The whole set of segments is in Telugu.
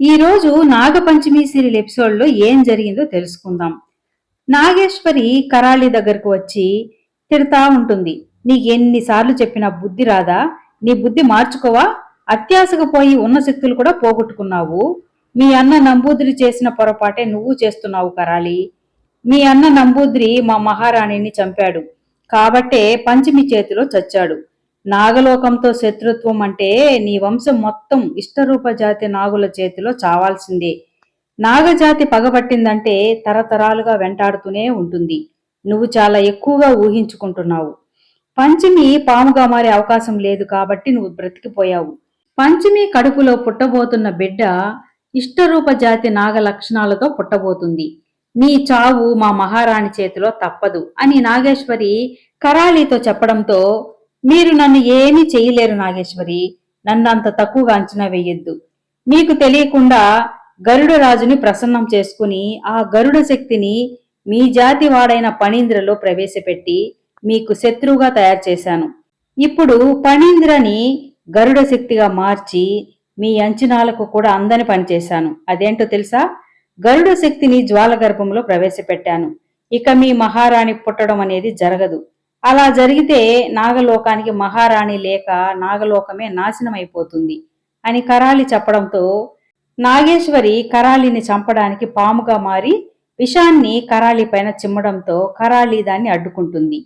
ఈరోజు నాగపంచమి సీరియల్ ఎపిసోడ్లో ఏం జరిగిందో తెలుసుకుందాం. నాగేశ్వరి కరాళి దగ్గరకు వచ్చి తిడతా ఉంటుంది. నీకు ఎన్నిసార్లు చెప్పినా బుద్ధి రాదా? నీ బుద్ధి మార్చుకోవా? అత్యాశకు పోయి ఉన్న శక్తులు కూడా పోగొట్టుకున్నావు. మీ అన్న నంబూద్రి చేసిన పొరపాటే నువ్వు చేస్తున్నావు కరాళి. మీ అన్న నంబూద్రి మా మహారాణిని చంపాడు. కాబట్టే పంచమి చేతిలో చచ్చాడు. నాగలోకంతో శత్రుత్వం అంటే నీ వంశం మొత్తం ఇష్టరూప జాతి నాగుల చేతిలో చావాల్సిందే. నాగజాతి పగబట్టిందంటే తరతరాలుగా వెంటాడుతూనే ఉంటుంది. నువ్వు చాలా ఎక్కువగా ఊహించుకుంటున్నావు. పంచమి పాముగా మారే అవకాశం లేదు కాబట్టి నువ్వు బ్రతికిపోయావు. పంచమి కడుపులో పుట్టబోతున్న బిడ్డ ఇష్టరూప జాతి నాగ లక్షణాలతో పుట్టబోతుంది. నీ చావు మా మహారాణి చేతిలో తప్పదు అని నాగేశ్వరి కరాళీతో చెప్పడంతో మీరు నన్ను ఏమీ చేయలేరు నాగేశ్వరి. నన్ను అంత తక్కువగా అంచనా వేయొద్దు. మీకు తెలియకుండా గరుడ రాజుని ప్రసన్నం చేసుకుని ఆ గరుడ శక్తిని మీ జాతి వాడైన పణీంద్రలో ప్రవేశపెట్టి మీకు శత్రువుగా తయారు చేశాను. ఇప్పుడు పణీంద్రని గరుడ శక్తిగా మార్చి మీ అంచనాలకు కూడా అందని పనిచేశాను. అదేంటో తెలుసా? గరుడ శక్తిని జ్వాల గర్భంలో ప్రవేశపెట్టాను. ఇక మీ మహారాణి పుట్టడం అనేది జరగదు. అలా జరిగితే నాగలోకానికి మహారాణి లేక నాగలోకమే నాశనమైపోతుంది అని కరాలి చెప్పడంతో నాగేశ్వరి కరాలిని చంపడానికి పాముగా మారి విషాన్ని కరాలి పైన చిమ్మడంతో కరాలి దాన్ని అడ్డుకుంటుంది.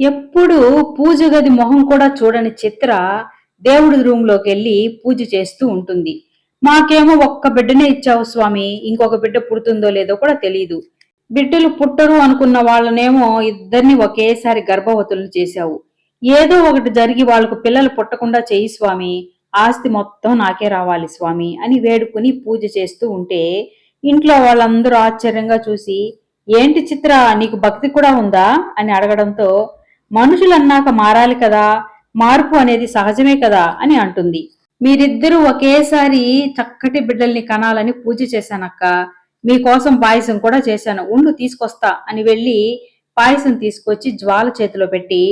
ఎప్పుడు పూజ గది మొహం కూడా చూడని చిత్ర దేవుడి రూంలోకి వెళ్ళి పూజ చేస్తూ ఉంటుంది. మాకేమో ఒక్క బిడ్డనే ఇచ్చావు స్వామి ఇంకొక బిడ్డ పుడుతుందో లేదో కూడా తెలియదు బిడ్డలు పుట్టరు అనుకున్న వాళ్ళనేమో ఇద్దరిని ఒకేసారి గర్భవతులు చేశావు. ఏదో ఒకటి జరిగి వాళ్ళకు పిల్లలు పుట్టకుండా చేయి స్వామి ఆస్తి మొత్తం నాకే రావాలి స్వామి అని వేడుకుని పూజ చేస్తూ ఉంటే ఇంట్లో వాళ్ళందరూ ఆశ్చర్యంగా చూసి ఏంటి చిత్ర నీకు భక్తి కూడా ఉందా? అని అడగడంతో మనుషులన్నాక మారాలి కదా మార్పు అనేది సహజమే కదా అని అంటుంది. మీరిద్దరూ ఒకేసారి చక్కటి బిడ్డల్ని కనాలని పూజ చేశానక్క మీకోసం పాయసం కూడా చేశాను. ఉండు తీసుకొస్తా అని వెళ్ళి పాయసం తీసుకొచ్చి జ్వాల చేతిలో పెట్టి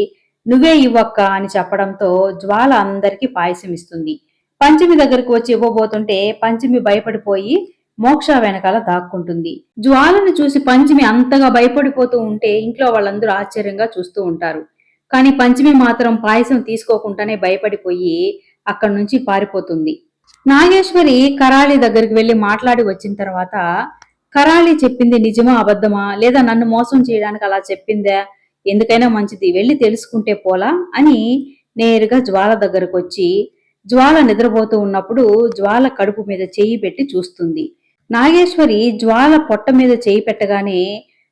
నువ్వే ఇవ్వక్క అని చెప్పడంతో జ్వాల అందరికీ పాయసం ఇస్తుంది. పంచమి దగ్గరకు వచ్చి ఇవ్వబోతుంటే పంచమి భయపడిపోయి మోక్ష వెనకాల దాక్కుంటుంది. జ్వాలను చూసి పంచమి అంతగా భయపడిపోతూ ఉంటే ఇంట్లో వాళ్ళందరూ ఆశ్చర్యంగా చూస్తూ ఉంటారు. కానీ పంచమి మాత్రం పాయసం తీసుకోకుండానే భయపడిపోయి అక్కడి నుంచి పారిపోతుంది. నాగేశ్వరి కరాళి దగ్గరికి వెళ్ళి మాట్లాడి వచ్చిన తర్వాత కరాళి చెప్పింది నిజమా అబద్ధమా? లేదా నన్ను మోసం చేయడానికి అలా చెప్పిందా? ఎందుకైనా మంచిది వెళ్ళి తెలుసుకుంటే పోలా అని నేరుగా జ్వాల దగ్గరకు వచ్చి జ్వాల నిద్రపోతూ ఉన్నప్పుడు జ్వాల కడుపు మీద చేయి పెట్టి చూస్తుంది. నాగేశ్వరి జ్వాల పొట్ట మీద చేయి పెట్టగానే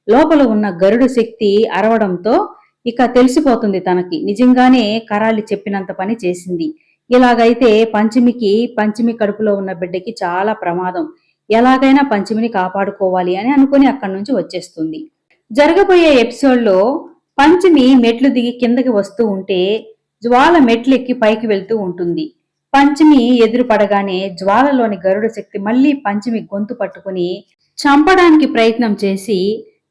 లోపల ఉన్న గరుడు శక్తి అరవడంతో ఇక తెలిసిపోతుంది తనకి. నిజంగానే కరాలి చెప్పినంత పని చేసింది. ఇలాగైతే పంచమికి పంచమి కడుపులో ఉన్న బిడ్డకి చాలా ప్రమాదం. ఎలాగైనా పంచమిని కాపాడుకోవాలి అని అనుకుని అక్కడి నుంచి వచ్చేస్తుంది. జరగబోయే ఎపిసోడ్లో పంచమి మెట్లు దిగి కిందకి వస్తూ ఉంటే జ్వాల మెట్లు ఎక్కి పైకి వెళ్తూ ఉంటుంది. పంచమి ఎదురు పడగానే జ్వాలలోని గరుడ శక్తి మళ్ళీ పంచమి గొంతు పట్టుకుని చంపడానికి ప్రయత్నం చేసి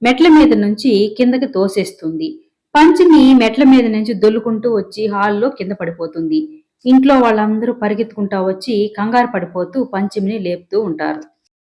మెట్ల మీద నుంచి కిందకి తోసేస్తుంది. పంచమి మెట్ల మీద నుంచి దొల్లుకుంటూ వచ్చి హాల్లో కింద పడిపోతుంది. ఇంట్లో వాళ్ళందరూ పరిగెత్తుకుంటా వచ్చి కంగారు పడిపోతూ పంచమిని లేపుతూ ఉంటారు.